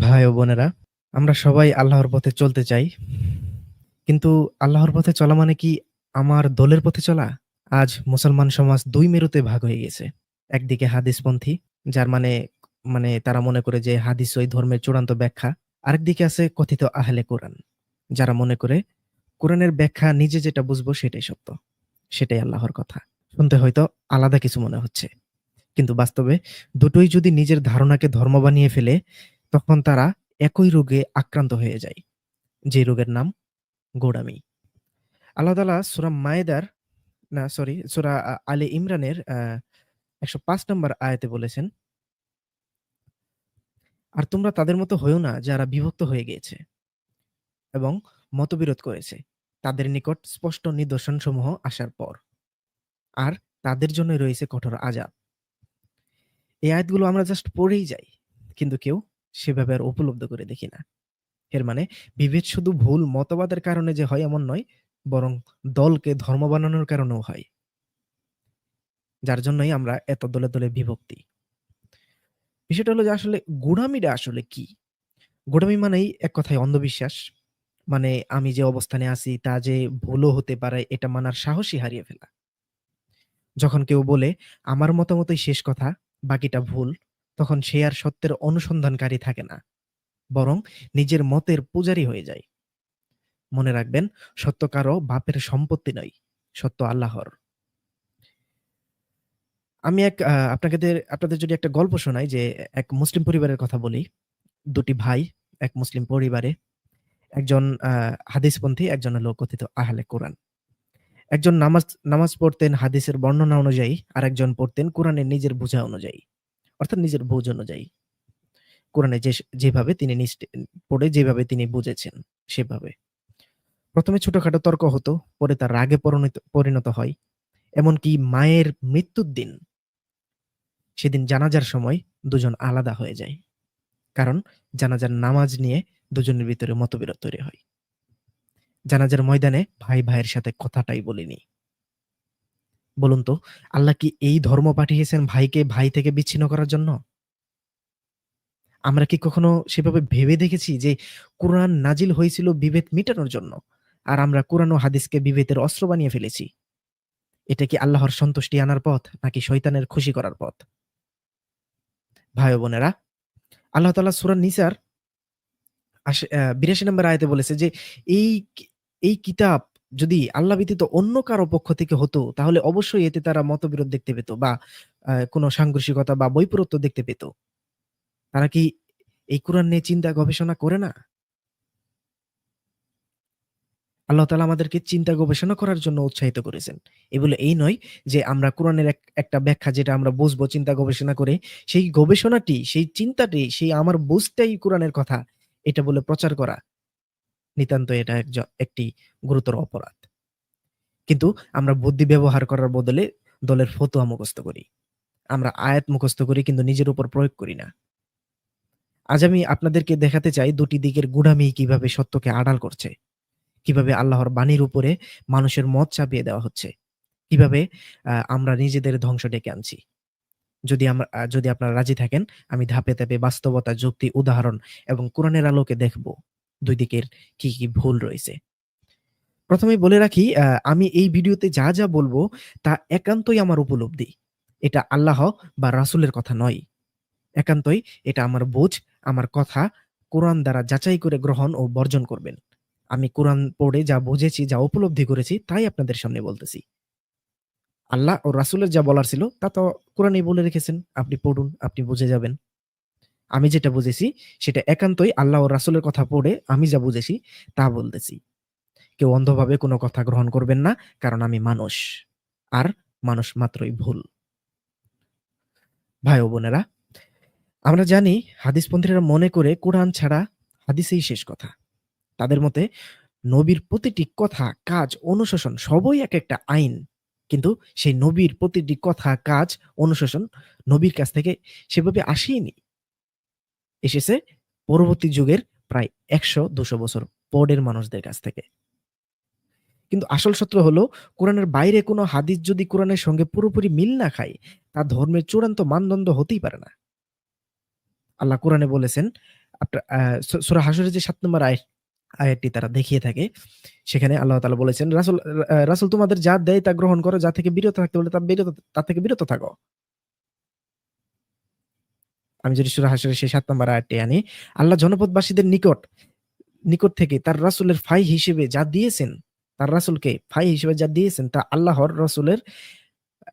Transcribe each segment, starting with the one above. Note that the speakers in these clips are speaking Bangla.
ভাই ও বোনেরা, আমরা সবাই আল্লাহর পথে চলতে চাই। কিন্তু আল্লাহর পথে চলা মানে কি আমার দলের পথে চলা? আজ মুসলমান সমাজ দুই মেরুতে ভাগ হয়ে গেছে। একদিকে হাদিসপন্থী, যার মানে মানে তারা মনে করে যে হাদিস ওই ধর্মের চূড়ান্ত ব্যাখ্যা। আরেকদিকে আছে কথিত আহলে কোরআন, যারা মনে করে কোরআনের ব্যাখ্যা নিজে যেটা বুঝব সেটাই সত্য। সেটাই আল্লাহর কথা। শুনতে হয়তো আলাদা কিছু মনে হচ্ছে। কিন্তু বাস্তবে দুটোই যদি নিজের ধারণাকে ধর্ম বানিয়ে ফেলে, তখন তারা একই রোগে আক্রান্ত হয়ে যায়। যে রোগের নাম গোঁড়ামি। আল্লাহ তাআলা সূরা মায়েদার, না, সরি, সূরা আলে ইমরানের, আ ১০৫ নম্বর আয়াতে বলেছেন, আর তোমরা তাদের মতো হইও না যারা বিভক্ত হয়ে গিয়েছে এবং মতবিরোধ করেছে। তাদের নিকট স্পষ্ট নিদর্শনসমূহ আসার পর। আর তাদের জন্যই রয়েছে কঠোর আযাব। এই আয়াতগুলো আমরা জাস্ট পড়েই যাই। কিন্তু কেউ সেভাবে আর উপলব্ধ করে দেখি না। এর মানে বিভেদ শুধু ভুল মতবাদের কারণে যে হয় এমন নয়, বরং দলকে ধর্ম বানানোর কারণেও হয়। যার জন্যই আমরা এত দলে, দলে বিভক্তি। বিষয়টা হলো যে আসলে গোঁড়ামিটা আসলে কি? গোড়ামি মানেই এক কথায় অন্ধবিশ্বাস। মানে আমি যে অবস্থানে আছি তা যে ভুলও হতে পারে এটা মানার সাহসই হারিয়ে ফেলা। যখন কেউ বলে আমার মতামতই শেষ কথা, বাকিটা ভুল, তখন সে আর সত্যের অনুসন্ধানকারী থাকে না। বরং নিজের মতের পূজারী হয়ে যায়। মনে রাখবেন সত্য কারও বাপের সম্পত্তি নয়, সত্য আল্লাহর। আমি এক আ আপনাকেদের আপনাদের যদি একটা গল্প শোনাই যে এক মুসলিম পরিবারের কথা বলি। দুটি ভাই এক মুসলিম পরিবারে। একজন হাদিসপন্থী, একজন হলো কথিত আহলে কোরআন। একজন নামাজ নামাজ পড়তেন হাদিসের বর্ণনা অনুযায়ী, আর একজন পড়তেন কোরআনের নিজের বোঝা অনুযায়ী। অর্থাৎ নিজের বুঝ অনুযায়ী। কোরআনে যে যেভাবে তিনি পড়ে যেভাবে তিনি বুঝেছেন সেভাবে। ১ম এ ছোটখাটো তর্ক হতো, পরে তার রাগে পরিণত পরিণত হয়। এমনকি মায়ের মৃত্যুর দিন সেদিন জানাজার সময় দুজন আলাদা হয়ে যায়। কারণ জানাজার নামাজ নিয়ে দুজনের ভিতরে মতবিরোধ তৈরি হয়। জানাজার ময়দানে ভাই ভাইয়ের সাথে কথাটাই বলেনি। বলুন তো আল্লাহ কি এই ধর্ম পাঠিয়েছেন ভাইকে ভাই থেকে বিচ্ছিন্ন করার জন্য? আমরা কি কখনো সেভাবে ভেবে দেখেছি যে কোরআন নাজিল হয়েছিল বিভেদ মিটানোর জন্য। আর আমরা কোরআন ও হাদিসকে বিভেদের অস্ত্র বানিয়ে ফেলেছি। এটা কি আল্লাহর সন্তুষ্টি আনার পথ নাকি শয়তানের খুশি করার পথ? ভাই বোনেরা, আল্লাহ তাআলা সূরা নিসার ৮২ নম্বর আয়াতে বলেছে যে এই এই কিতাব যদি আল্লাহ ব্যতীত অন্য কারও পক্ষ থেকে হতো তাহলে অবশ্যই এতে তারা মতবিরোধ দেখতে পেত বা কোন সাংঘর্ষিকতা বা বৈপরত্য দেখতে পেত। তারা কি এই কোরআন নিয়ে চিন্তা গবেষণা করে না? আল্লাহ তাআলা আমাদেরকে চিন্তা গবেষণা করার জন্য উৎসাহিত করেছেন। এ বলে এই নয় যে আমরা কোরআনের এক একটা ব্যাখ্যা যেটা আমরা বুঝব চিন্তা গবেষণা করে, সেই গবেষণাটি, সেই চিন্তাটি, সেই আমার বুঝটাই কোরআনের কথা, এটা বলে প্রচার করা। নিতান্ত এটা একটি গুরুতর অপরাধ। কিন্তু আমরা বুদ্ধি ব্যবহার করার বদলে দলের ফতোয়া মুখস্থ করি। আমরা আয়াত মুখস্থ করি কিন্তু নিজের উপর প্রয়োগ করি না। আজ আমি আপনাদেরকে দেখাতে চাই দুটি দিকের গুড়ামি কীভাবে সত্যকে আড়াল করছে। কীভাবে আল্লাহর বাণীর উপরে মানুষের মত চাপিয়ে দেওয়া হচ্ছে। কীভাবে আমরা নিজেদের ধ্বংস ডেকে আনছি। যদি আমরা যদি আপনারা রাজি থাকেন আমি ধাপে, ধাপে বাস্তবতা, যুক্তি, উদাহরণ এবং কোরআনের আলোকে দেখব ২ দিকের কি, কি ভুল রয়েছে। প্রথমে বলে রাখি আমি এই ভিডিওতে যা, যা বলব তা একান্তই আমার উপলব্ধি। এটা আল্লাহ বা রাসূলের কথা নয়। একান্তই এটা আমার বোঝ আমার কথা কোরআন দ্বারা যাচাই করে গ্রহণ ও বর্জন করবেন। আমি কোরআন পড়ে যা বুঝেছি, যা উপলব্ধি করেছি তাই আপনাদের সামনে বলতেছি। আল্লাহ ও রাসূলের যা বলার ছিল তা তো কোরআনেই বলে রেখেছেন। আপনি পড়ুন, আপনি বুঝে যাবেন। আমি যেটা বুঝেছি সেটা একান্তই আল্লাহ ও রাসূলের কথা পড়ে আমি যা বুঝেছি তা বলতেছি। কেউ অন্ধভাবে কোনো কথা গ্রহণ করবেন না, কারণ আমি মানুষ। আর মানুষ মাত্রই ভুল। ভাই ও বোনেরা, আমরা জানি হাদিসপন্থীরা মনে করে কোরআন ছাড়া হাদিসেই শেষ কথা। তাদের মতে নবীর প্রতিটি কথা, কাজ, অনুশাসন সবই এক একটা আইন। কিন্তু সেই নবীর প্রতিটি কথা, কাজ, অনুশাসন নবীর কাছ থেকে সেভাবে আসেইনি। এসেছে পরবর্তী যুগের প্রায় ১০০-২০০ বছর পরের মানুষদের কাছ থেকে। কিন্তু আসল সত্য হলো কোরআনের বাইরে কোন হাদিস যদি কোরআনের সঙ্গে পুরোপুরি মিল না খায়, তা ধর্মের চূড়ান্ত মানদণ্ড হতেই পারে না। আল্লাহ কোরআনে বলেছেন, আপনার আ সু হাসরের যে সাত নম্বর আয় আয়াতটি তারা দেখিয়ে থাকে। সেখানে আল্লাহ তাআলা বলেছেন, রাসুল রাসূল তোমাদের যা দেয় তা গ্রহণ করো, যা থেকে বিরত থাকতে বলে তা বিরত তা থেকে বিরত থাকো।" আমি যদি সূরা হাসরের সেই ৭ নম্বর আয়াতটি আনি, আল্লাহ জনপদবাসীদের নিকট নিকট থেকে তার রাসূলের ফাই হিসেবে যা দিয়েছেন, তার রাসুলকে ফাই হিসেবে যা দিয়েছেন তা আল্লাহর রাসূলের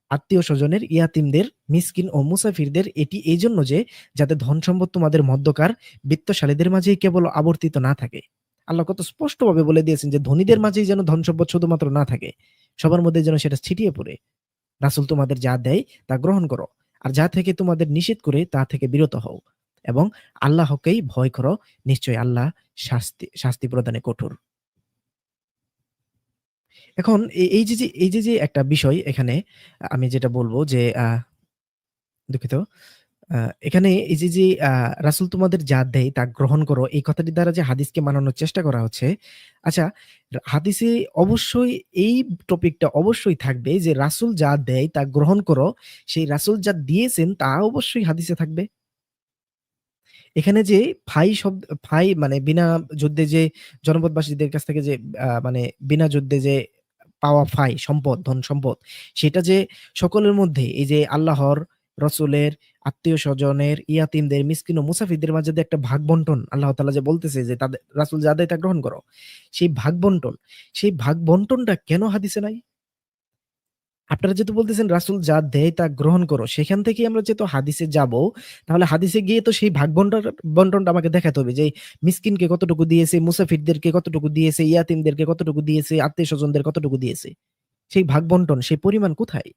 আত্মীয়-স্বজনের, ইয়াতিমদের মিসকিন ও মুসাফিরদের এটি এই জন্য যে, যাতে ধন-সম্পদ তোমাদের মধ্যকার বিত্তশালীদের মাঝেই কেবল আবর্তিত না থাকে। আল্লাহ কত স্পষ্টভাবে বলে দিয়েছেন যে, ধনীদের মাঝেই যেন ধন-সম্পদ শুধুমাত্র না থাকে। সবার মধ্যে যেন সেটা ছিটিয়ে পড়ে। রাসুল তোমাদের যা দেয় তা গ্রহণ করো। আর যা থেকে তোমাদের নিষেধ করে তা থেকে বিরত হও। এবং আল্লাহকেই ভয় করো। নিশ্চয় আল্লাহ শাস্তি শাস্তি প্রদানে কঠোর। এখন এই যে, যে এই যে, যে একটা বিষয় এখানে আমি যেটা বলব যে আহ দুঃখিত। এখানে এই যে, যে আ রাসূল তোমাদের যা দেয় তা গ্রহণ করো এই কথাটি দ্বারা যে হাদিসকে মানানোর চেষ্টা করা হচ্ছে। আচ্ছা হাদিসে অবশ্যই এই টপিকটা অবশ্যই থাকবে যে রাসূল যা দেয় তা গ্রহণ করো। সেই রাসূল যা দিয়েছেন তা অবশ্যই হাদিসে থাকবে। এখানে যে ফাই শব্দ ফাই মানে বিনা যুদ্ধে যে জনপদবাসীদের কাছ থেকে যে মানে বিনা যুদ্ধে যে পাওয়া ফাই সম্পদ, ধন-সম্পদ সেটা যে সকলের মধ্যে এই যে আল্লাহর, রসুলের, আত্মীয়-স্বজনের, ইয়াতীমদের, মিসকিন ও মুসাফিদের মাঝে যে একটা ভাগ বন্টন আল্লাহ তালা যে বলতেছে যে তাদের রাসূল যা দেয় তা গ্রহণ করো। সেই ভাগ বন্টন, সেই ভাগ বন্টনটা কেন হাদিসে নাই? আপনারা যেহেতু বলতেছেন রাসূল যা দেয় তা গ্রহণ করো। সেখান থেকেই আমরা যেহেতু হাদিসে যাব, তাহলে হাদিসে গিয়ে তো সেই ভাগ বন্টন বন্টনটা আমাকে দেখাতে হবে যে মিসকিনকে কতটুকু দিয়েছে, মুসাফিরদেরকে কতটুকু দিয়েছে, ইয়াতীমদেরকে কতটুকু দিয়েছে, আত্মীয়-স্বজনদের কতটুকু দিয়েছে। সেই ভাগ বন্টন, সেই পরিমাণ কোথায়?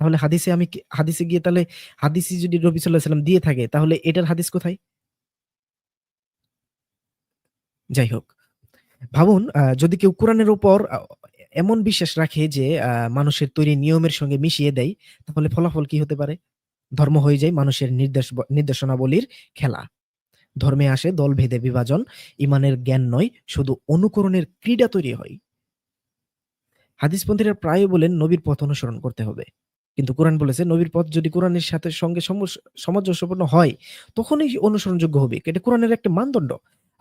তাহলে হাদিসে আমি হাদিসে গিয়ে তাহলে হাদিসই যদি নবী সাল্লাল্লাহু আলাইহি ওয়াসাল্লাম দিয়ে থাকে তাহলে এটার হাদিস কোথায়? যাই হোক। ভাবুন যদি কেউ কোরআনের উপর এমন বিশ্বাস রাখে যে মানুষের তৈরি নিয়মের সঙ্গে মিশিয়ে দেয়, তাহলে ফলাফল কি হতে পারে? ধর্ম হয়ে যায় মানুষের নির্দেশ নির্দেশনাবলীর খেলা। ধর্মে আসে দলভেদে বিভাজন, ইমানের জ্ঞান নয়, শুধু অনুকরণের ক্রীড়া তৈরি হয়। হাদিসপন্থীরা প্রায়ই বলেন নবীর পথ অনুসরণ করতে হবে। কিন্তু কোরআন বলেছে নবীর পথ যদি কোরআনের সাথে সঙ্গে সামঞ্জস্যপূর্ণ হয়, তখনই অনুসরণযোগ্য হবে। এটা কোরআনের একটা মানদণ্ড।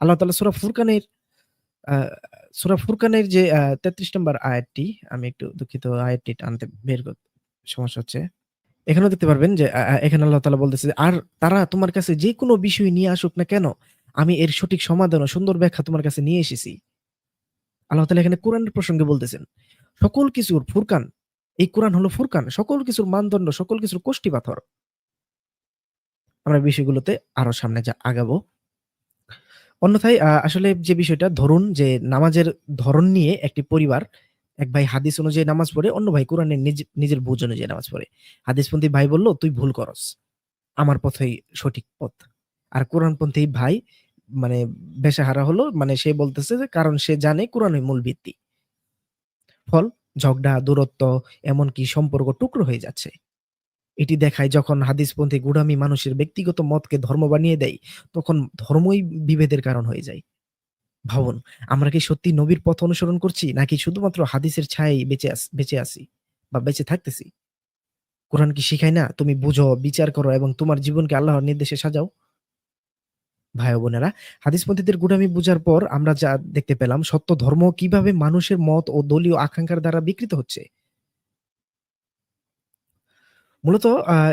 আল্লাহ তাআলা সূরা ফুরকানের সূরা ফুরকানের যে ৩৩ নম্বর আয়াতটি, আমি একটু দুঃখিত আয়াতটি টানতে বের সমস্যা হচ্ছে। এখানেও দেখতে পারবেন যে এখানে আল্লাহ তালা বলতেছে "আর তারা তোমার কাছে যেকোনো বিষয় নিয়ে আসুক না কেন, আমি এর সঠিক সমাধান ও সুন্দর ব্যাখ্যা তোমার কাছে নিয়ে এসেছি।" আল্লাহ তালা এখানে কোরআনের প্রসঙ্গে বলতেছেন। সকল কিছুর ফুরকান, এই কোরআন হলো ফুরকান। সকল কিছুর মানদণ্ড, সকল কিছুর কষ্টি পাথর। আমরা বিষয়গুলোতে আরও সামনে যা আগাবো। অন্যথায় আসলে যে বিষয়টা ধরুন যে নামাজের ধরন নিয়ে একটি পরিবার, এক ভাই হাদিস অনুযায়ী নামাজ পড়ে, অন্য ভাই কোরআনের নিজ নিজের বুঝ অনুযায়ী নামাজ পড়ে। হাদিসপন্থী ভাই বলল, "তুই ভুল করস। আমার পথই সঠিক পথ।" আর কোরআনপন্থী ভাই মানে বেশাহারা হলো, মানে সে বলতেছে যে কারণ সে জানে কোরআনই মূল ভিত্তি। ফল ঝগড়া, দূরত্ব এমনকি সম্পর্ক টুকরো হয়ে যাচ্ছে। এটি দেখায় যখন হাদিসপন্থী গুড়ামি মানুষের ব্যক্তিগত মতকে ধর্ম বানিয়ে দেয়, তখন ধর্মই বিভেদের কারণ হয়ে যায়। ভাবুন, আমরা কি সত্যি নবীর পথ অনুসরণ করছি নাকি শুধুমাত্র হাদিসের ছায়ায় বেঁচে বেঁচে আছি বা বেঁচে থাকতেছি? কোরআন কি শিখায় না তুমি বুঝো, বিচার করো এবং তোমার জীবনকে আল্লাহর নির্দেশে সাজাও? ভাই বোনেরা, হাদিসপন্থীদের গুড়ামি বুঝার পর আমরা যা দেখতে পেলাম সত্য ধর্ম কীভাবে মানুষের মত ও দলীয় আকাঙ্ক্ষার দ্বারা বিকৃত হচ্ছে। মূলত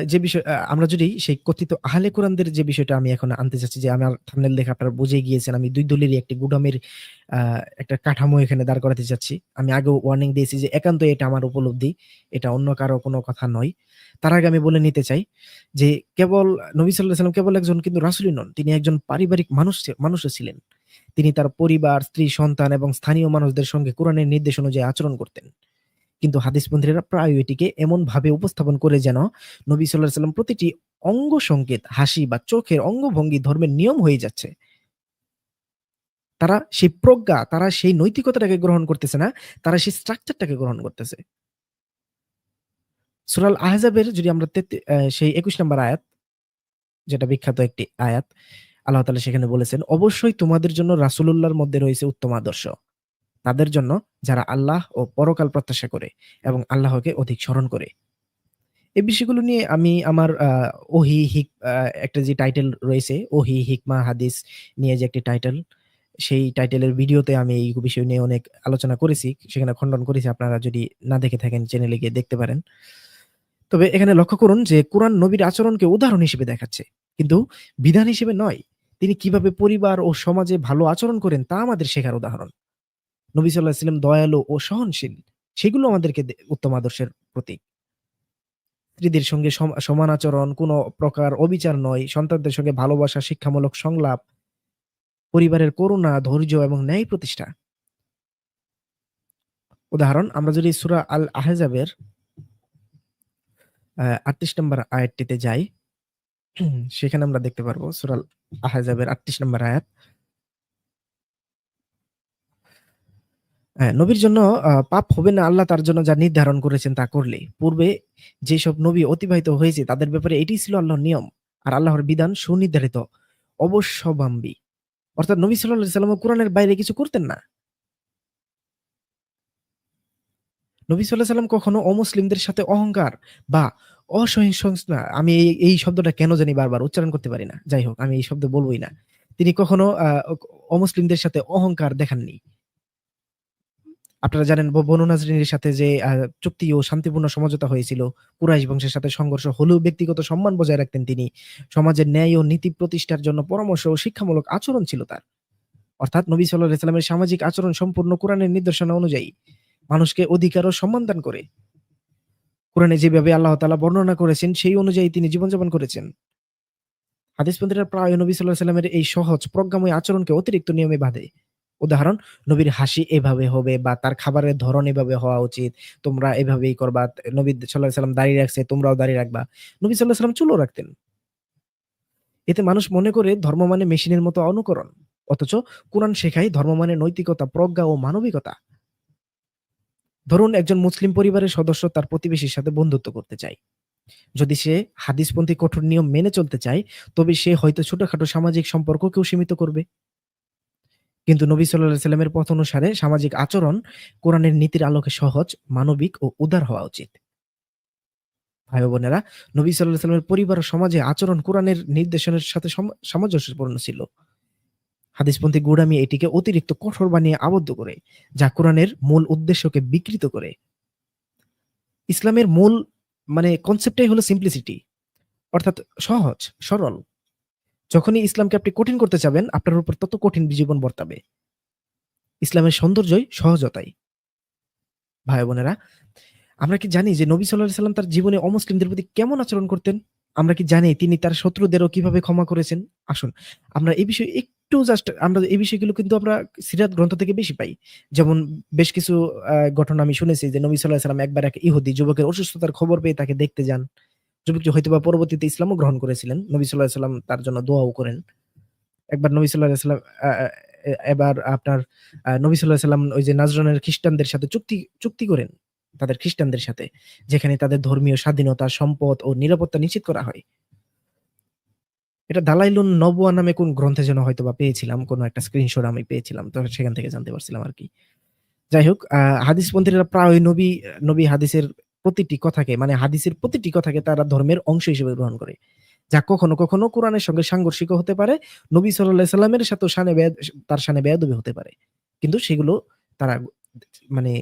যে বিষয় আমরা যদি সেই কথিত আহলে কোরআনদের যে বিষয়টা আমি এখন আনতে চাচ্ছি যে আমার থাম্বনেল দেখে আপনারা বুঝেই গিয়েছেন আমি ২ দলেরই একটি গুদামের একটা কাঠামো এখানে দাঁড় করাতে চাচ্ছি। আমি আগেও ওয়ার্নিং দিয়েছি যে একান্ত এটা আমার উপলব্ধি। এটা অন্য কারও কোনো কথা নয়। তার আগে আমি বলে নিতে চাই যে কেবল নবী আলাইহি সাল্লাম কেবল একজন কিন্তু রাসূলই নন। তিনি একজন পারিবারিক মানুষ মানুষও ছিলেন। তিনি তার পরিবার, স্ত্রী, সন্তান এবং স্থানীয় মানুষদের সঙ্গে কোরআনের নির্দেশ অনুযায়ী আচরণ করতেন। কিন্তু হাদিস হাদিসপন্থীরা প্রায় এটিকে এমনভাবে উপস্থাপন করে যেন নবী আলাইহি সাল্লাম প্রতিটি অঙ্গ সংকেত, হাসি বা চোখের অঙ্গভঙ্গি ধর্মের নিয়ম হয়ে যাচ্ছে। তারা সেই প্রজ্ঞা, তারা সেই নৈতিকতাটাকে গ্রহণ করতেছে না, তারা সেই স্ট্রাকচারটাকে গ্রহণ করতেছে। সূরা আল আহজাবের যদি আমরা সেই ২১ নম্বর আয়াত, যেটা বিখ্যাত একটি আয়াত, আল্লাহ তাআলা সেখানে বলেছেন, "অবশ্যই তোমাদের জন্য রাসূলুল্লাহর মধ্যে রয়েছে উত্তম আদর্শ। তাদের জন্য যারা আল্লাহ ও পরকাল প্রত্যাশা করে এবং আল্লাহকে অধিক স্মরণ করে।" এই বিষয়গুলো নিয়ে আমি আমার ওহি হিক একটা যে টাইটেল রয়েছে, ওহি, হিকমা, হাদিস নিয়ে যে একটি টাইটেল, সেই টাইটেলের ভিডিওতে আমি এই বিষয় নিয়ে অনেক আলোচনা করেছি। সেখানে খণ্ডন করেছি। আপনারা যদি না দেখে থাকেন চ্যানেলে গিয়ে দেখতে পারেন। তবে এখানে লক্ষ্য করুন যে কোরআন নবীর আচরণকে উদাহরণ হিসেবে দেখাচ্ছে। কিন্তু বিধান হিসেবে নয়। তিনি কীভাবে পরিবার ও সমাজে ভালো আচরণ করেন তা আমাদের শেখার উদাহরণ। নবী সাল্লাল্লাহু আলাইহি ওয়াসাল্লাম দয়ালু ও সহনশীল। সেগুলো আমাদেরকে উত্তম আদর্শের প্রতীক। স্ত্রীদের সঙ্গে সমান আচরণ, কোন প্রকার অবিচার নয়, সন্তানদের সঙ্গে ভালোবাসা, শিক্ষামূলক সংলাপ, পরিবারের করুণা, ধৈর্য এবং ন্যায় প্রতিষ্ঠা। উদাহরণ আমরা যদি সুরা আল আহজাবের আ ৩৮ নম্বর আয়াতটিতে যাই, সেখানে আমরা দেখতে পারব সুরাল আহজাবের ৩৮ নম্বর আয়াত। হ্যাঁ, নবীর জন্য পাপ হবে না আল্লাহ তার জন্য যা নির্ধারণ করেছেন তা করলে। পূর্বে যেসব নবী অতিবাহিত হয়েছে তাদের ব্যাপারে এটিই ছিল আল্লাহর নিয়ম। আর আল্লাহর বিধান সুনির্ধারিত, অবশ্যম্ভাবী। অর্থাৎ নবী সাল্লাল্লাহু আলাইহি ওয়াসাল্লাম কোরআনের বাইরে কিছু করতেন না। নবী সাল্লাল্লাহু আলাইহি ওয়াসাল্লাম কখনো অমুসলিমদের সাথে অহংকার বা অসহিষ্ণুতা আমি এই, শব্দটা কেন জানি বারবার উচ্চারণ করতে পারি না। যাই হোক আমি এই শব্দ বলবই না। তিনি কখনো অমুসলিমদের সাথে অহংকার দেখাননি। আপনারা জানেন বনু নাজরীনের সাথে যে চুক্তি ও শান্তিপূর্ণ সমঝোতা হয়েছিল। কুরাইশ বংশের সাথে সংঘর্ষ হলেও ব্যক্তিগত সম্মান বজায় রাখতেন তিনি। সমাজের ন্যায় ও নীতি প্রতিষ্ঠার জন্য পরামর্শ ও শিক্ষামূলক আচরণ ছিল তার। অর্থাৎ নবী সাল্লাল্লাহু আলাইহি ওয়াসাল্লামের সামাজিক আচরণ সম্পূর্ণ কোরআনের নির্দেশনা অনুযায়ী মানুষকে অধিকার ও সম্মান দান করে। কোরআনে যেভাবে আল্লাহ তাআলা বর্ণনা করেছেন, সেই অনুযায়ী তিনি জীবনযাপন করেছেন। হাদিসপন্থীরা প্রায় নবী সাল্লাল্লাহু আলাইহি ওয়াসাল্লামের এই সহজ প্রজ্ঞাময় আচরণকে অতিরিক্ত নিয়মে বাঁধে। উদাহরণ নবীর হাসি এভাবে হবে বা তার খাবারের ধরন এভাবে হওয়া উচিত। তোমরা এভাবেই করবা। নবী সাল্লাল্লাহু আলাইহি ওয়াসাল্লাম দাড়ি রাখছে, তোমরাও দাড়ি রাখবা। নবী সাল্লাল্লাহু আলাইহি ওয়াসাল্লাম চুলও রাখতেন। এতে মানুষ মনে করে ধর্ম মানে মেশিনের মতো অনুকরণ। অথচ কোরআন শেখায় ধর্ম মানে নৈতিকতা, প্রজ্ঞা ও মানবিকতা। ধরুন একজন মুসলিম পরিবারের সদস্য তার প্রতিবেশীর সাথে বন্ধুত্ব করতে চায়। যদি সে হাদিসপন্থী কঠোর নিয়ম মেনে চলতে চায়, তবে সে হয়তো ছোটখাটো সামাজিক সম্পর্ককেও সীমিত করবে। কিন্তু নবী সাল্লাল্লাহু আলাইহি ওয়াসাল্লামের পথ অনুসারে সামাজিক আচরণ কোরআনের নীতির আলোকে সহজ, মানবিক ও উদার হওয়া উচিত। ভাই বোনেরা, নবী সাল্লাল্লাহু আলাইহি ওয়াসাল্লামের পরিবার ও সমাজে আচরণ কোরআনের নির্দেশনের সাথে সামঞ্জস্যপূর্ণ ছিল। হাদিসপন্থী গোঁড়ামি এটিকে অতিরিক্ত কঠোর বানিয়ে আবদ্ধ করে, যা কোরআনের মূল উদ্দেশ্যকে বিকৃত করে। ইসলামের মূল মানে কনসেপ্টটাই হলো সিম্পলিসিটি অর্থাৎ সহজ, সরল। যখনই ইসলামকে আপনি কঠিন করতে চাবেন, আপনার উপর তত কঠিন জীবন বর্তাবে। ইসলামের সৌন্দর্যই সহজতাই। ভাই বোনেরা, আমরা কি জানি যে নবী সাল্লাল্লাহু আলাইহি ওয়াসাল্লাম তার জীবনে অমুসলিমদের প্রতি কেমন আচরণ করতেন? আমরা কি জানি তিনি তার শত্রুদেরও কীভাবে ক্ষমা করেছেন? আসুন, আমরা এই বিষয়ে একটু জাস্ট আমরা এই বিষয়গুলো কিন্তু আমরা সিরাত গ্রন্থ থেকে বেশি পাই। যেমন বেশ কিছু ঘটনা আমি শুনেছি যে নবী সাল্লাল্লাহু আলাইহি ওয়াসাল্লাম একবার এক ইহুদি যুবকের অসুস্থতার খবর পেয়ে তাকে দেখতে যান। যুবকটি হয়তোবা পরবর্তীতে ইসলামও গ্রহণ করেছিলেন। নবী সাল্লাল্লাহু আলাইহি ওয়াসাল্লাম তার জন্য দোয়াও করেন। একবার নবী আ আ এবার আপনার নবী সাল্লাল্লাহু আলাইহি ওয়াসাল্লাম ওই যে নাজরানের খ্রিস্টানদের সাথে চুক্তি চুক্তি করেন। তাদের খ্রিস্টানদের সাথে। যেখানে তাদের ধর্মীয় স্বাধীনতা, সম্পদ ও নিরাপত্তা নিশ্চিত করা হয়। এটা দালাইলুন নবওয়া নামে কোন গ্রন্থে যেন হয়তো বা পেয়েছিলাম। কোন একটা স্ক্রিনশট আমি পেয়েছিলাম। তো সেখান থেকে জানতে পারছিলাম আর কি যাই হোক আ হাদিসপন্থীরা প্রায় নবী নবী হাদিসের প্রতিটি কথাকে মানে হাদিসের প্রতিটি কথাকে তারা ধর্মের অংশ হিসেবে গ্রহণ করে। যা কখনো, কখনো কোরআনের সঙ্গে সাংঘর্ষিকও হতে পারে। নবী আলাইহি সাল্লামের সাথেও বেয়াদ তার শানে বেয়াদবি হতে পারে। কিন্তু সেগুলো তারা মানে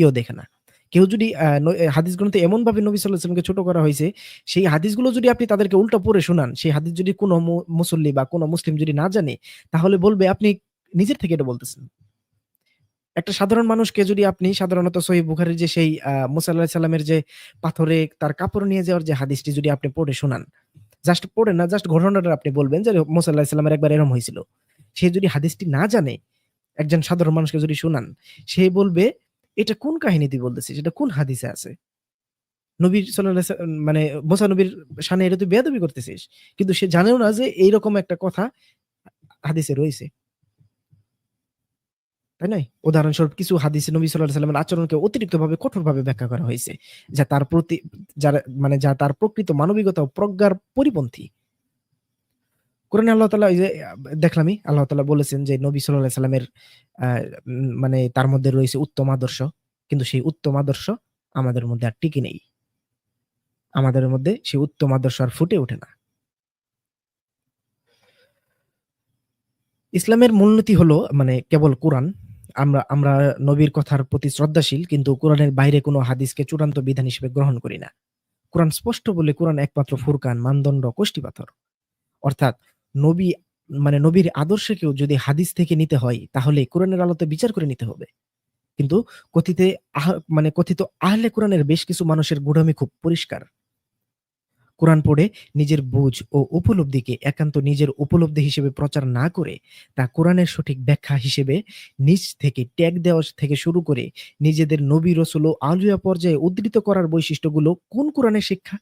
ইও দেখে না। কেউ যদি হাদিস গ্রন্থে এমনভাবে নবী সাল্লাল্লাহু আলাইহি ছোট করা হয়েছে সেই হাদিসগুলো যদি আপনি তাদেরকে উল্টা পড়ে শোনান, সেই হাদিস যদি কোন মুসল্লি বা কোন মুসলিম যদি না জানে, তাহলে বলবে আপনি নিজের থেকে এটা বলতেছেন। একটা সাধারণ মানুষকে যদি আপনি সাধারণত সহিহ বুখারীর যে সেই মুসা আলাইহিস সালামের যে পাথরে তার কাপড় নিয়ে যাওয়ার যে হাদিসটি যদি আপনি পড়ে শোনান, জাস্ট পড়ে না জাস্ট ঘটনাটা আপনি বলবেন যে মুসা আলাইহিস সালামের একবার এরকম হয়েছিল। সে যদি হাদিসটি না জানে, একজন সাধারণ মানুষকে যদি শোনান, সে বলবে এটা কোন কাহিনী তুই বলতেছিস? এটা কোন হাদিসে আছে? নবী সাল্লাল্লাহু আলাইহি সা মানে মুসা নবীর শানে এটা তুই বেয়াদবি করতেছিস। কিন্তু সে জানেও না যে এইরকম একটা কথা হাদিসে রয়েছে। তাই নয়? উদাহরণস্বরূপ কিছু হাদিসে নবী সাল্লাল্লাহু আলাইহি ওয়াসাল্লামের আচরণকে অতিরিক্তভাবে কঠোরভাবে ব্যাখ্যা করা হয়েছে। যা তার প্রতি, যারা মানে যা তার প্রকৃত মানবিকতা ও প্রজ্ঞার পরিপন্থী। কোরআনে আল্লাহ তালা ওই যে, দেখলামই, আল্লাহ তালা বলেছেন যে নবী আলাইহি সাল্লামের মানে তার মধ্যে রয়েছে উত্তম আদর্শ। কিন্তু সেই উত্তম আদর্শ আমাদের মধ্যে আর টিকে নেই। আমাদের মধ্যে সেই উত্তম আদর্শ আর ফুটে ওঠে না। ইসলামের মূলনীতি হলো মানে কেবল কোরআন। আমরা আমরা নবীর কথার প্রতি শ্রদ্ধাশীল কিন্তু কোরআনের বাইরে কোনো হাদিসকে চূড়ান্ত বিধান হিসেবে গ্রহণ করি না। কোরআন স্পষ্ট বলে কোরআন একমাত্র ফুরকান, মানদণ্ড, কষ্টিপাথর। অর্থাৎ নবী মানে নবীর আদর্শকেও যদি হাদিস থেকে নিতে হয় তাহলে কোরআনের আলোতে বিচার করে নিতে হবে। কিন্তু কথিতে মানে কথিত আহলে কোরআনের বেশ কিছু মানুষের গুড়ামি খুব পরিষ্কার। কোরআন পড়ে নিজের বুঝ ও উপলব্ধিকে একান্ত নিজের উপলব্ধি হিসেবে প্রচার না করে তা কোরআনের সঠিক ব্যাখ্যা হিসেবে নিজ থেকে ট্যাগ দেওয়া থেকে শুরু করে নিজেদের নবী, রসুল ও আলুয়া পর্যায়ে উদ্ধৃত করার বৈশিষ্ট্যগুলো কোন কোরআনের শিক্ষা?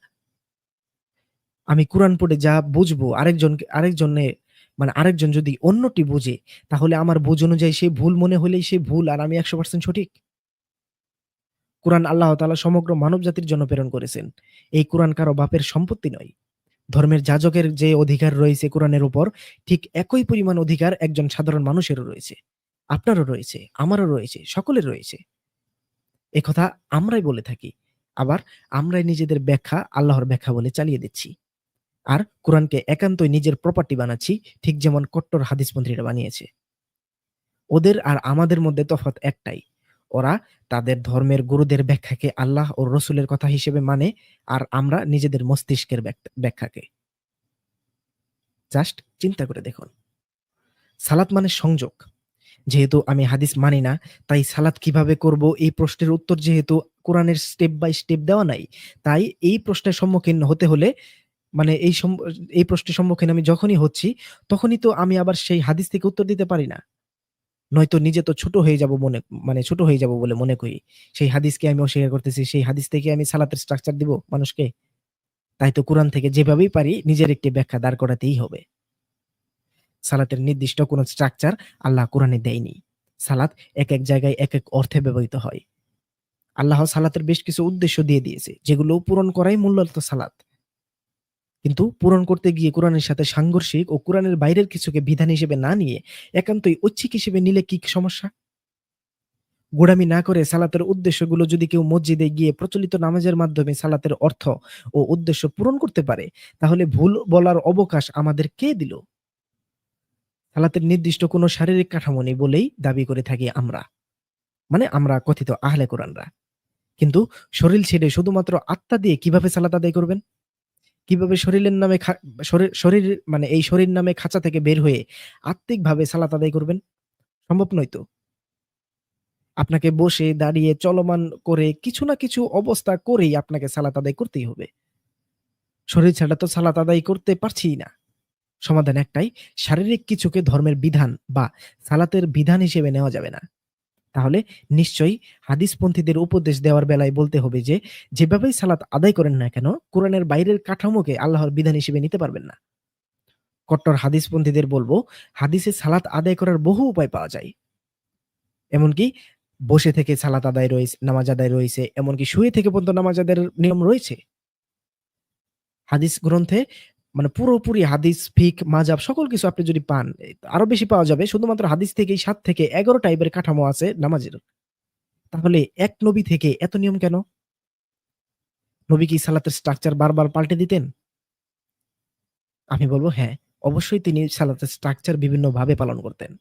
আমি কোরআন পড়ে যা বুঝব আরেকজনকে আরেকজনে মানে আরেকজন যদি অন্যটি বুঝে, তাহলে আমার বুঝ অনুযায়ী সে ভুল মনে হলেই সে ভুল আর আমি ১০০% সঠিক? কোরআন আল্লাহ তাআলা সমগ্র মানবজাতির জন্য প্রেরণ করেছেন। এই কোরআন কারও বাপের সম্পত্তি নয়। ধর্মের যাজকের যে অধিকার রয়েছে কোরআনের উপর ঠিক একই পরিমাণ অধিকার একজন সাধারণ মানুষেরও রয়েছে। আপনারও রয়েছে, আমারও রয়েছে, সকলের রয়েছে। একথা আমরাই বলে থাকি। আবার আমরাই নিজেদের ব্যাখ্যা আল্লাহর ব্যাখ্যা বলে চালিয়ে দিচ্ছি। আর কোরআনকে একান্তই নিজের প্রপার্টি বানাচ্ছি ঠিক যেমন কট্টর হাদিসপন্থীরা বানিয়েছে। ওদের আর আমাদের মধ্যে তফাৎ একটাই। ওরা তাদের ধর্মের গুরুদের ব্যাখ্যাকে আল্লাহ ও রসুলের কথা হিসেবে মানে আর আমরা নিজেদের মস্তিষ্কের ব্যাখ্যাকে। জাস্ট চিন্তা করে দেখুন। সালাত মানে সংযোগ। যেহেতু আমি হাদিস মানি না, তাই সালাত কীভাবে করব এই প্রশ্নের উত্তর যেহেতু কোরআনের স্টেপ বাই স্টেপ দেওয়া নাই, তাই এই প্রশ্নের সম্মুখীন হতে হলে মানে এই এই প্রশ্নের সম্মুখীন আমি যখনই হচ্ছি, তখনই তো আমি আবার সেই হাদিস থেকে উত্তর দিতে পারি না। নয়তো নিজে তো ছোট হয়ে যাব মনে মানে ছোট হয়ে যাব বলে মনে করি। সেই হাদিসকে আমি অস্বীকার করতেছি। সেই হাদিস থেকে আমি সালাতের স্ট্রাকচার দিব মানুষকে? তাই তো কোরআন থেকে যেভাবেই পারি নিজের একটি ব্যাখ্যা দাঁড় করাতেই হবে। সালাতের নির্দিষ্ট কোন স্ট্রাকচার আল্লাহ কোরআনে দেয়নি। সালাত এক, এক জায়গায় এক, এক অর্থে ব্যবহৃত হয়। আল্লাহ সালাতের বেশ কিছু উদ্দেশ্য দিয়ে দিয়েছে যেগুলো পূরণ করাই মূলত সালাত। কিন্তু পূরণ করতে গিয়ে কোরআনের সাথে সাংঘর্ষিক ও কোরআনের বাইরের কিছুকে বিধান হিসেবে না নিয়ে একান্তই ঐচ্ছিক হিসেবে নিলে কি সমস্যা? গোঁড়ামি না করে সালাতের উদ্দেশ্যগুলো যদি কেউ মসজিদে গিয়ে প্রচলিত নামাজের মাধ্যমে সালাতের অর্থ ও উদ্দেশ্য পূরণ করতে পারে, তাহলে ভুল বলার অবকাশ আমাদের কে দিল? সালাতের নির্দিষ্ট কোনো শারীরিক কাঠামো নেই বলেই দাবি করে থাকি আমরা। মানে আমরা কথিত আহলে কোরআনরা। কিন্তু শরীর ছেড়ে শুধুমাত্র আত্মা দিয়ে কীভাবে সালাত আদায় করবেন? কীভাবে শরীরের নামে শরীর মানে এই শরীর নামে খাঁচা থেকে বের হয়ে আত্মিকভাবে সালাত আদায় করবেন? সম্ভব নয় তো। আপনাকে বসে, দাঁড়িয়ে, চলমান করে কিছু না কিছু অবস্থা করেই আপনাকে সালাত আদায় করতেই হবে। শরীর ছাড়া তো সালাত আদায় করতে পারছিই না। সমাধান একটাই, শারীরিক কিছুকে ধর্মের বিধান বা সালাতের বিধান হিসেবে নেওয়া যাবে না। তাহলে নিশ্চয়ই হাদিসপন্থীদের উপদেশ দেওয়ার বেলায় বলতে হবে যে, যেভাবেই সালাত আদায় করেন না কেন, কোরআনের বাইরের কাঠামোকে আল্লাহর বিধান হিসেবে নিতে পারবেন না। কট্টর হাদিসপন্থীদের বলব, হাদিসে সালাত আদায় করার বহু উপায় পাওয়া যায়। এমনকি বসে থেকে সালাত আদায় রয়েছে নামাজ আদায় রয়েছে, এমনকি শুয়ে থেকে পর্যন্ত নামাজ আদায়ের নিয়ম রয়েছে। হাদিস গ্রন্থে মানে পুরোপুরি হাদিস, ফিক, মাজাব সকল কিছু আপনি যদি পান, আরও বেশি পাওয়া যাবে। শুধুমাত্র হাদিস থেকেই সাত থেকে ১১ টাইপের কাঠামো আছে নামাজের। তাহলে এক নবী থেকে এত নিয়ম কেন? নবী কি সালাতের স্ট্রাকচার বারবার পাল্টে দিতেন? আমি বলব হ্যাঁ, অবশ্যই তিনি সালাতের স্ট্রাকচার বিভিন্নভাবে পালন করতেন।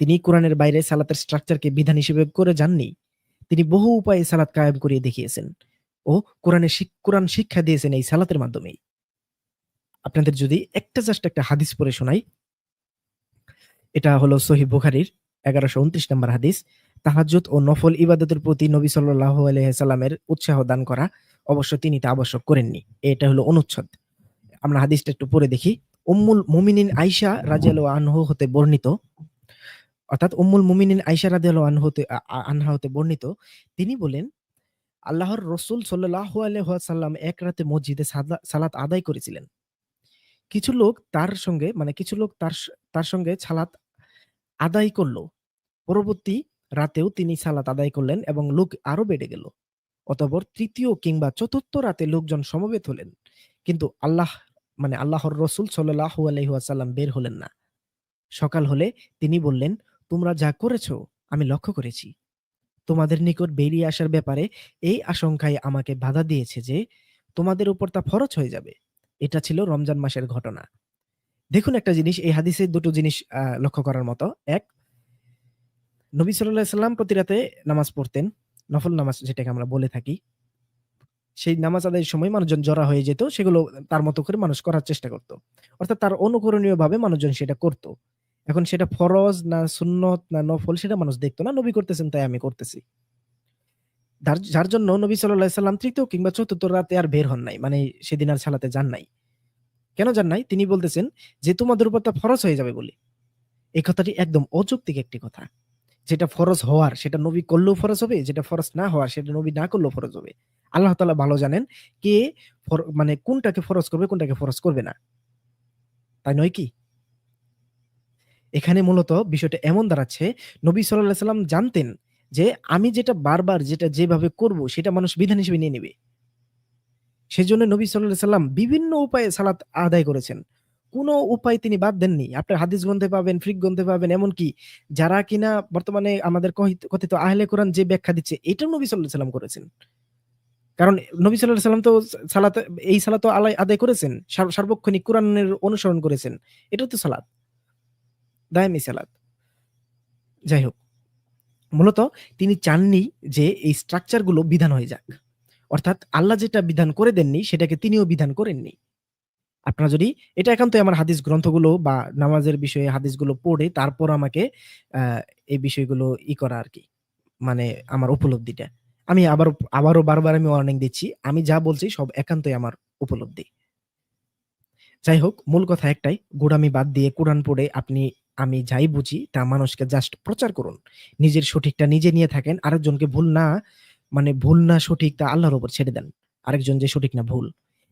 তিনি কোরআনের বাইরে সালাতের স্ট্রাকচারকে বিধান হিসেবে করে যাননি। তিনি বহু উপায়ে সালাত কায়েম করিয়ে দেখিয়েছেন ও কোরআনের শিক কোরআন শিক্ষা দিয়েছেন এই সালাতের মাধ্যমেই। আপনাদের যদি একটা জাস্ট একটা হাদিস পড়ে শোনাই। এটা হলো সহিহ বুখারীর ১১২৯ নম্বর হাদিস। তাহাজ্জুদ ও নফল ইবাদতের প্রতি নবী সাল্লাল্লাহু আলাইহি সাল্লামের উৎসাহ দান করা। অবশ্য তিনি তা আবশ্যক করেননি। এটা হলো অনুচ্ছেদ। আমরা হাদিসটা একটু পড়ে দেখি। উম্মুল মুমিনিন আয়েশা রাদিয়াল্লাহু আনহু হতে বর্ণিত অর্থাৎ উম্মুল মুমিনিন আয়েশা রাদিয়াল্লাহু আনহু হতে আনহা হতে বর্ণিত তিনি বলেন, আল্লাহর রাসূল সাল্লাল্লাহু আলাইহি ওয়াসাল্লাম এক রাতে মসজিদে সালাত আদায় করেছিলেন। কিছু লোক তার সঙ্গে মানে কিছু লোক তার তার সঙ্গে সালাত আদায় করল। পরবর্তী রাতেও তিনি সালাত আদায় করলেন এবং লোক আরও বেড়ে গেল। অতঃপর তৃতীয় কিংবা চতুর্থ রাতে লোকজন সমবেত হলেন। কিন্তু আল্লাহ মানে আল্লাহর রাসূল সাল্লাল্লাহু আলাইহি বের হলেন না। সকাল হলে তিনি বললেন, তোমরা যা করেছ আমি লক্ষ্য করেছি। তোমাদের নিকট বেরিয়ে আসার ব্যাপারে এই আশঙ্কায় আমাকে বাধা দিয়েছে যে, তোমাদের উপর তা ফরজ হয়ে যাবে। এটা ছিল রমজান মাসের ঘটনা। দেখুন একটা জিনিস, এই হাদিসে দুটো জিনিস লক্ষ্য করার মতো। ১ নবী সাল্লাম প্রতি রাতে নামাজ পড়তেন। নফল নামাজ যেটাকে আমরা বলে থাকি। সেই নামাজ আদায়ের সময় মানুষজন জড়া হয়ে যেত। সেগুলো তার মতো করে মানুষ করার চেষ্টা করত। অর্থাৎ তার অনুকরণীয়ভাবে মানুষজন সেটা করত। এখন সেটা ফরজ না সুন্নত না নফল, সেটা মানুষ দেখতো না। নবী করতেছেন, তাই আমি করতেছি। যার জন্য নবী আলাইহি সাল্লাম ৩য় কিংবা ৪র্থ রাতে আর বের হন নাই। মানে সেদিন আর সালাতে যান নাই। কেন যান নাই? তিনি বলতেছেন যে তোমাদের উপর তা ফরজ হয়ে যাবে বলে। এই কথাটি একদম অযৌক্তিক একটি কথা। যেটা ফরজ হওয়ার সেটা নবী করলেও ফরজ হবে, যেটা ফরজ না হওয়ার সেটা নবী না করলেও ফরজ হবে। আল্লাহ তালা ভালো জানেন কে মানে কোনটাকে ফরজ করবে, কোনটাকে ফরজ করবে না। তাই নয় কি? এখানে মূলত বিষয়টা এমন দাঁড়াচ্ছে নবী আলাইহি সাল্লাম জানতেন যে আমি যেটা বারবার যেটা যেভাবে করব সেটা মানুষ বিধান হিসেবে নিয়ে নিবে। সেজন্য নবী আলাইহি সাল্লাম বিভিন্ন উপায়ে সালাত আদায় করেছেন। কোন উপায় তিনি বাদ দেননি। আপনার হাদিস গ্রন্থে পাবেন, ফিক গ্রন্থে পাবেন এমনকি যারা কিনা বর্তমানে আমাদের কথিত আহলে কোরআন যে ব্যাখ্যা দিচ্ছে এটাও নবী আলাইহি সাল্লাম করেছেন। কারণ নবী আলাইহি সাল্লাম তো সালাত এই সালাত আলাই আদায় করেছেন। সার সার্বক্ষণিক কোরআনের অনুসরণ করেছেন। এটাও তো সালাত। দায়ামি সালাত। যাই হোক। মূলত তিনি চাননি যে এই স্ট্রাকচারগুলো বিধান হয়ে যাক। অর্থাৎ আল্লাহ যেটা বিধান করে দেননি সেটাকে তিনিও বিধান করেননি। আপনারা যদি এটা একান্তই আমার হাদিস গ্রন্থগুলো বা নামাজের বিষয়ে হাদিসগুলো পড়ে তারপর আমাকে আ এই বিষয়গুলো ই করা আর কি মানে আমার উপলব্ধিটা। আমি আবার আবারও বারবার আমি ওয়ার্নিং দিচ্ছি। আমি যা বলছি সব একান্তই আমার উপলব্ধি। যাই হোক মূল কথা একটাই, গোঁড়ামি বাদ দিয়ে কোরআন পড়ে আপনি আমি যাই বুঝি তা মানুষকে জাস্ট প্রচার করুন। নিজের সঠিকটা নিজে নিয়ে থাকেন। আরেকজনকে ভুল না মানে ভুল না সঠিক তা আল্লাহর উপর ছেড়ে দেন। আরেকজন যে সঠিক না ভুল।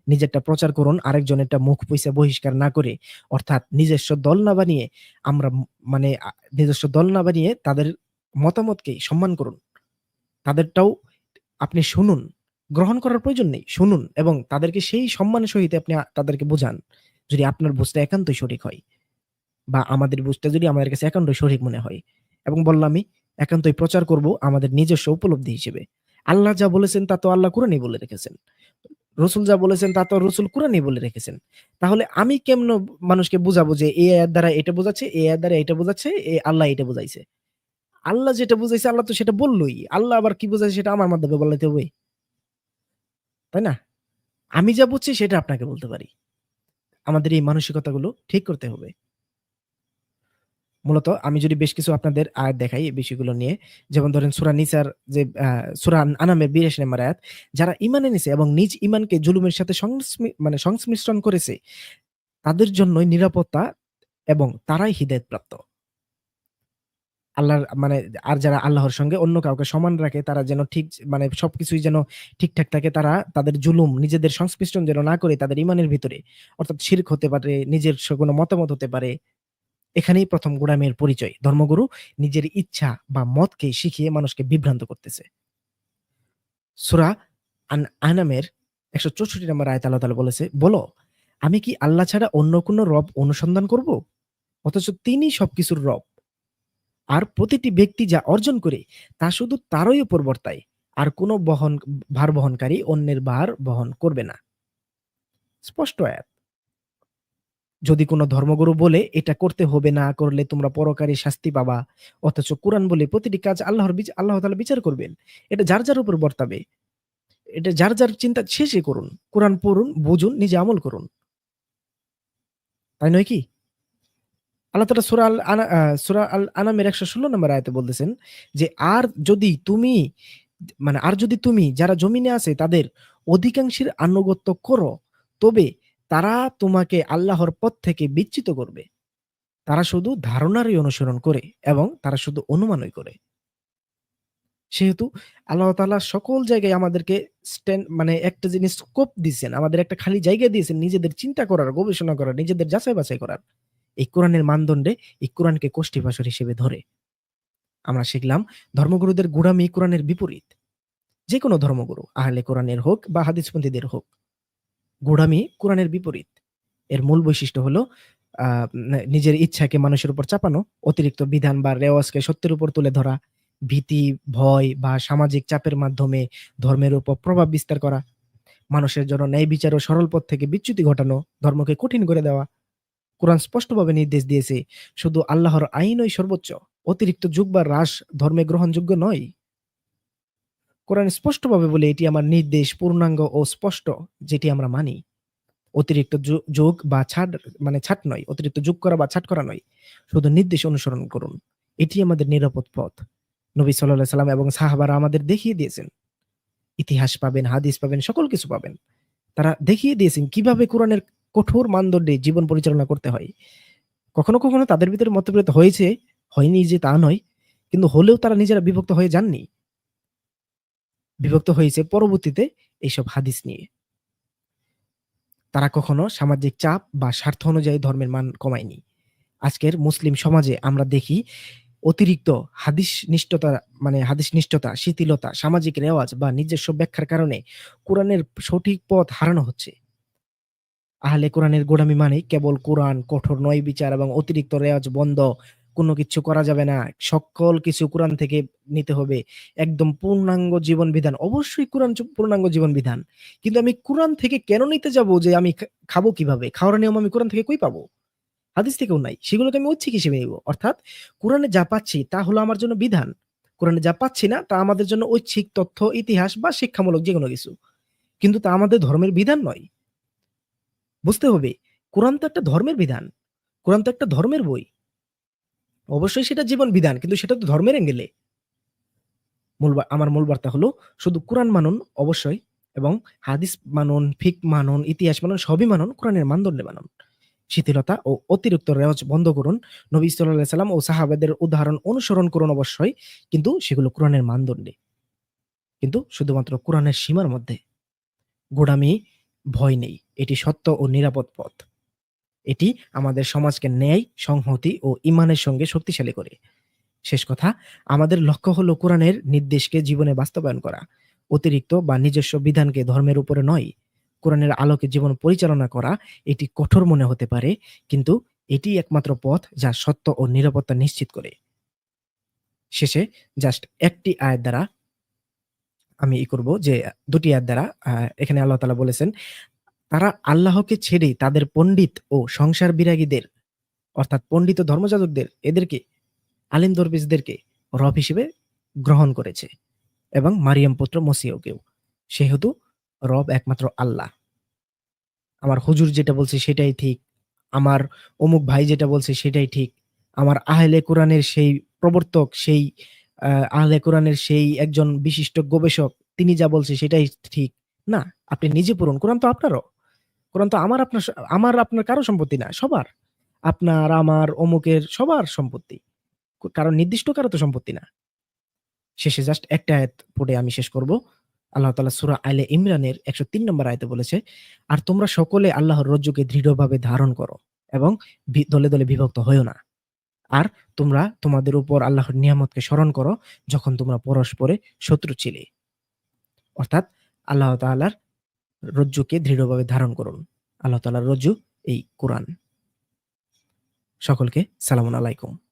নিজেরটা প্রচার করুন, আরেকজনেরটা মুখ পয়সা বহিষ্কার না করে অর্থাৎ নিজস্ব দল না বানিয়ে আমরা মানে নিজস্ব দল না বানিয়ে তাদের মতামতকে সম্মান করুন। তাদেরটাও আপনি শুনুন। গ্রহণ করার প্রয়োজন নেই। শুনুন এবং তাদেরকে সেই সম্মানের সহিত আপনি তাদেরকে বোঝান যদি আপনার বুঝতে একান্তই সঠিক হয়। বা আমাদের বুঝটা যদি আমাদের কাছে একান্তই সঠিক মনে হয়। এবং বললামই একান্তই প্রচার করব আমাদের নিজস্ব উপলব্ধি হিসেবে। আল্লাহ যা বলেছেন তা তো আল্লাহ কোরআনেই বলে রেখেছেন। রসুল যা বলেছেন তা তো রসুল কোরআনেই বলে রেখেছেন। তাহলে আমি কেমনে মানুষকে বুঝাবো যে এই আয়াত দ্বারা এটা বোঝাচ্ছে, এই আয়াত দ্বারা এটা বোঝাচ্ছে, এ আল্লাহ এটা বোঝাইছে আল্লাহ যেটা বুঝাইছে আল্লাহ তো সেটা বললই। আল্লাহ আবার কি বুঝাইছে সেটা আমার মাধ্যমে বলাইতে হবে। তাই না? আমি যা বুঝছি সেটা আপনাকে বলতে পারি। আমাদের এই মানসিকতাগুলো ঠিক করতে হবে। মূলত আমি যদি বেশ কিছু আপনাদের আয়াত দেখাই এই বিষয়গুলো নিয়ে। যেমন ধরেন সুরা নিসার যে সুরা আনামের ৮২ নম্বর আয়াত। যারা ঈমান এনেছে এবং নিজ ইমানকে জুলুমের সাথে মানে সংমিশ্রণ করেছে, তাদের জন্যই নিরাপত্তা এবং তারাই হিদায়াতপ্রাপ্ত। আল্লাহর মানে আর যারা আল্লাহর সঙ্গে অন্য কাউকে সমান রাখে তারা যেন ঠিক মানে সবকিছুই যেন ঠিকঠাক থাকে তারা তাদের জুলুম নিজেদের সংশ্লিষ্টন যেন না করে তাদের ইমানের ভিতরে অর্থাৎ শিরক হতে পারে, নিজের কোনো মতামত হতে পারে। এখানেই প্রথম গোড়ামের পরিচয়। ধর্মগুরু নিজের ইচ্ছা বা মতকে শিখিয়ে মানুষকে বিভ্রান্ত করতেছে। সূরা আন আনামের ১৬৪ নম্বর আয়াতে আল্লাহ তাআলা বলেছে, "বলো, আমি কি আল্লাহ ছাড়া অন্য কোনো রব অনুসন্ধান করব? অথচ তিনিই সবকিছুর রব। আর প্রতিটি ব্যক্তি যা অর্জন করে তা শুধু তারই উপর বর্তায়। আর কোন বহন ভার বহনকারী অন্যের ভার বহন করবে না।" স্পষ্ট আয়াত। যদি কোনো ধর্মগুরু বলে এটা করতে হবে না করলে তোমরা পরকারে শাস্তি পাবা। অথচ কোরআন বলে প্রতিটি কাজ আল্লাহর আল্লাহ তাআলা বিচার করবেন। এটা যার, যার উপর বর্তাবে। এটা যার, যার চিন্তা শেষে করুন। কোরআন পড়ুন, বুঝুন, নিজে আমল করুন। তাই নয় কি? আল্লাহ তালা সূরা আল আনা সূরা আল আনামের ১১৬ নম্বর আয়াতে বলতেছেন যে, "আর যদি তুমি মানে আর যদি তুমি যারা জমিনে আছে তাদের অধিকাংশের আনুগত্য করো, তবে তারা তোমাকে আল্লাহর পথ থেকে বিচ্যুত করবে। তারা শুধু ধারণারই অনুসরণ করে এবং তারা শুধু অনুমানই করে।" সেহেতু আল্লাহ তাআলা সকল জায়গায় আমাদেরকে স্ট্যান্ড মানে একটা জিনিস স্কোপ দিছেন। আমাদের একটা খালি জায়গা দিয়েছেন নিজেদের চিন্তা করার, গবেষণা করার, নিজেদের যাচাই-বাছাই করার। এই কোরআনের মানদণ্ডে এই কোরআনকে কোষ্ঠীপাশর হিসেবে ধরে। আমরা শিখলাম ধর্মগুরুদের গোঁড়ামি কোরআনের বিপরীত। যেকোনো ধর্মগুরু আহলে কোরআনের হোক বা হাদিসপন্থীদের হোক। গোঁড়ামি কোরআনের বিপরীত। এর মূল বৈশিষ্ট্য হলো নিজের ইচ্ছাকে মানুষের উপর চাপানো, অতিরিক্ত বিধান বা রেওয়াজকে সত্যের উপর তুলে ধরা, ভীতি, ভয় বা সামাজিক চাপের মাধ্যমে ধর্মের উপর প্রভাব বিস্তার করা। মানুষের জন্য ন্যায় বিচার ও সরল পথ থেকে বিচ্যুতি ঘটানো, ধর্মকে কঠিন করে দেওয়া। কোরআন স্পষ্টভাবে নির্দেশ দিয়েছে, শুধু আল্লাহর আইনই সর্বোচ্চ। অতিরিক্ত যুগ বা হ্রাস ধর্মে গ্রহণযোগ্য নয়। কোরআন স্পষ্টভাবে বলে এটি আমার নির্দেশ পূর্ণাঙ্গ ও স্পষ্ট যেটি আমরা মানি। অতিরিক্ত যোগ বা ছাড় মানে ছাঁট নয়। অতিরিক্ত যোগ করা বা ছাঁট করা নয়। শুধু নির্দেশ অনুসরণ করুন। এটি আমাদের নিরাপদ পথ। নবী আলাইহি সাল্লাম এবং সাহাবারা আমাদের দেখিয়ে দিয়েছেন। ইতিহাস পাবেন, হাদিস পাবেন, সকল কিছু পাবেন। তারা দেখিয়ে দিয়েছেন কীভাবে কোরআনের কঠোর মানদণ্ডে জীবন পরিচালনা করতে হয়। কখনো, কখনো তাদের ভিতরে মতবিরোধ হয়েছে, হয়নি যে তা নয়। কিন্তু হলেও তারা নিজেরা বিভক্ত হয়ে যাননি। বিভক্ত হয়েছে পরবর্তীতে এইসব হাদিস নিয়ে। তারা কখনো সামাজিক চাপ বা স্বার্থ অনুযায়ী ধর্মের মান কমায়নি। আজকের মুসলিম সমাজে আমরা দেখি অতিরিক্ত হাদিস নিষ্ঠতা মানে হাদিস নিষ্ঠতা, শিথিলতা, সামাজিক রেওয়াজ বা নিজস্ব ব্যাখ্যার কারণে কোরআনের সঠিক পথ হারানো হচ্ছে। আহলে কোরআনের গোড়ামি মানেই কেবল কোরআন, কঠোর নয় বিচার এবং অতিরিক্ত রেওয়াজ বন্ধ। কোনো কিছু করা যাবে না। সকল কিছু কোরআন থেকে নিতে হবে। একদম পূর্ণাঙ্গ জীবন বিধান। অবশ্যই কোরআন পূর্ণাঙ্গ জীবন বিধান। কিন্তু আমি কোরআন থেকে কেন নিতে যাব যে আমি খাব কীভাবে? খাওয়ার নিয়ম আমি কোরআন থেকে কই পাবো? হাদিস থেকেও নাই। সেগুলোকে আমি ঐচ্ছিক হিসেবে নিবো। অর্থাৎ কোরআনে যা পাচ্ছি তা হলো আমার জন্য বিধান। কোরআনে যা পাচ্ছি না তা আমাদের জন্য ঐচ্ছিক তথ্য, ইতিহাস বা শিক্ষামূলক যেকোনো কিছু। কিন্তু তা আমাদের ধর্মের বিধান নয়। বুঝতে হবে কোরআন তো একটা ধর্মের বিধান। কোরআন তো একটা ধর্মের বই। অবশ্যই সেটা জীবন বিধান। কিন্তু সেটা তো ধর্মের এঙ্গেলে। মূল আমার মূল বার্তা হলো শুধু কোরআন মানুন অবশ্যই এবং হাদিস মানুন, ফিক মানুন, ইতিহাস মানুন, সবই মানুন, কোরআনের মানদণ্ডে মানুন। শিথিলতা ও অতিরিক্ত রেওয়াজ বন্ধ করুন। নবী আলাইহি সাল্লাম ও সাহাবাদের উদাহরণ অনুসরণ করুন অবশ্যই। কিন্তু সেগুলো কোরআনের মানদণ্ডে। কিন্তু শুধুমাত্র কোরআনের সীমার মধ্যে। গোড়ামি ভয় নেই। এটি সত্য ও নিরাপদ পথ। এটি আমাদের সমাজকে ন্যায়, সংহতি ও ইমানের সঙ্গে শক্তিশালী করে। শেষ কথা, আমাদের লক্ষ্য হলো কোরআনের নির্দেশকে জীবনে বাস্তবায়ন করা। অতিরিক্ত বা নিজস্ব বিধানকে ধর্মের উপরে নয়। কোরআনের আলোকে জীবন পরিচালনা করা এটি কঠোর মনে হতে পারে, কিন্তু এটি একমাত্র পথ যা সত্য ও নিরাপত্তা নিশ্চিত করে। শেষে জাস্ট একটি আয়ের দ্বারা আমি ই করব যে দুটি আয়ের দ্বারা এখানে আল্লাহ তাআলা বলেছেন, তারা আল্লাহকে ছেড়ে তাদের পণ্ডিত ও সংসার বিরাগীদের অর্থাৎ পণ্ডিত ধর্মযাজকদের এদেরকে আলিম দরবেশদেরকে রব হিসেবে গ্রহণ করেছে এবং মারিয়াম পুত্র মসিহকেও। সেহেতু রব একমাত্র আল্লাহ। আমার হুজুর যেটা বলছে সেটাই ঠিক। আমার অমুক ভাই যেটা বলছে সেটাই ঠিক। আমার আহলে কোরআনের সেই প্রবর্তক, সেই আহলে কোরআনের সেই একজন বিশিষ্ট গবেষক, তিনি যা বলছে সেটাই ঠিক। না, আপনি নিজে পূরণ কোরআন তো আপনারও। কোরআন তো আমার আপনার আমার আপনার কারও সম্পত্তি না, সবার। আপনার, আমার, অমুকের সবার সম্পত্তি। কারণ নির্দিষ্ট কারও তো সম্পত্তি না। শেষে জাস্ট একটা আয়াত পড়ে আমি শেষ করব। আল্লাহ তালা সূরা আলে ইমরানের ১০৩ নম্বর আয়াতে বলেছে, "আর তোমরা সকলে আল্লাহর রজ্জুকে দৃঢ়ভাবে ধারণ করো এবং দলে, দলে বিভক্ত হইও না। আর তোমরা তোমাদের উপর আল্লাহর নিয়ামতকে স্মরণ করো যখন তোমরা পরস্পরে শত্রু ছিলে।" অর্থাৎ আল্লাহ তাআলার রজ্জুকে দৃঢ়ভাবে ধারণ করুন। আল্লাহ তালার রজ্জু এই কোরআন। সকলকে সালামুন আলাইকুম।